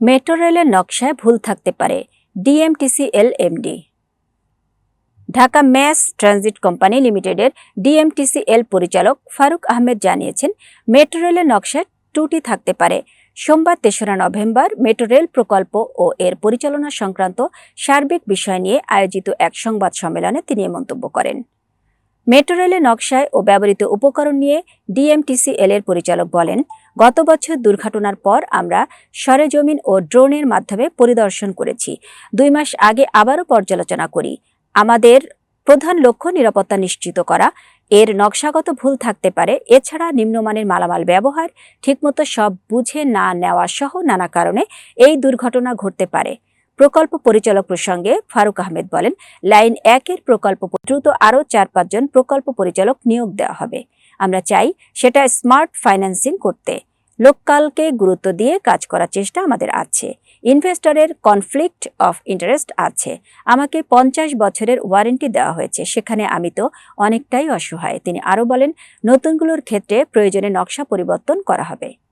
Metro রেলের নকশায় ভুল থাকতে পারে, DMTCL MD. Dhaka mass transit company লিমিটেডের ডিএমটিসিএল পরিচালক ফারুক আহমেদ জানিয়েছেন, মেট্রো রেলের নকশায় ত্রুটি থাকতে পারে। সোমবার তেসরা নভেম্বর মেট্রো রেল প্রকল্প ও এর পরিচালনা সংক্রান্ত সার্বিক বিষয় নিয়ে আয়োজিত এক সংবাদ সম্মেলনে তিনি মন্তব্য করেন। মেট্রো রেলের নকশায় ও ব্যবহৃত উপকরণ নিয়ে ডিএমটিসিএল এর পরিচালক বলেন, গত বছর দুর্ঘটনার পর আমরা সরেজমিন ও ড্রোনের মাধ্যমে পরিদর্শন করেছি। দুই মাস আগে আবারও পর্যালোচনা করি। আমাদের প্রধান লক্ষ্য নিরাপত্তা নিশ্চিত করা। এর নকশাগত ভুল থাকতে পারে। এছাড়া নিম্নমানের মালামাল ব্যবহার ঠিকমতো সব বুঝে না নেওয়া সহ নানা কারণে এই দুর্ঘটনা ঘটতে পারে। প্রকল্প পরিচালক প্রসঙ্গে ফারুক আহমেদ বলেন, লাইন একের প্রকল্প দ্রুত আরও চার পাঁচজন প্রকল্প পরিচালক নিয়োগ দেওয়া হবে। আমরা চাই সেটা স্মার্ট ফাইন্যান্সিং করতে। লোককালকে গুরুত্ব দিয়ে কাজ করার চেষ্টা আমাদের আছে। ইনভেস্টরের কনফ্লিক্ট অফ ইন্টারেস্ট আছে। আমাকে পঞ্চাশ বছরের ওয়ারেন্টি দেওয়া হয়েছে। সেখানে আমি তো অনেকটাই অসহায়। তিনি আরও বলেন, নতুনগুলোর ক্ষেত্রে প্রয়োজনে নকশা পরিবর্তন করা হবে।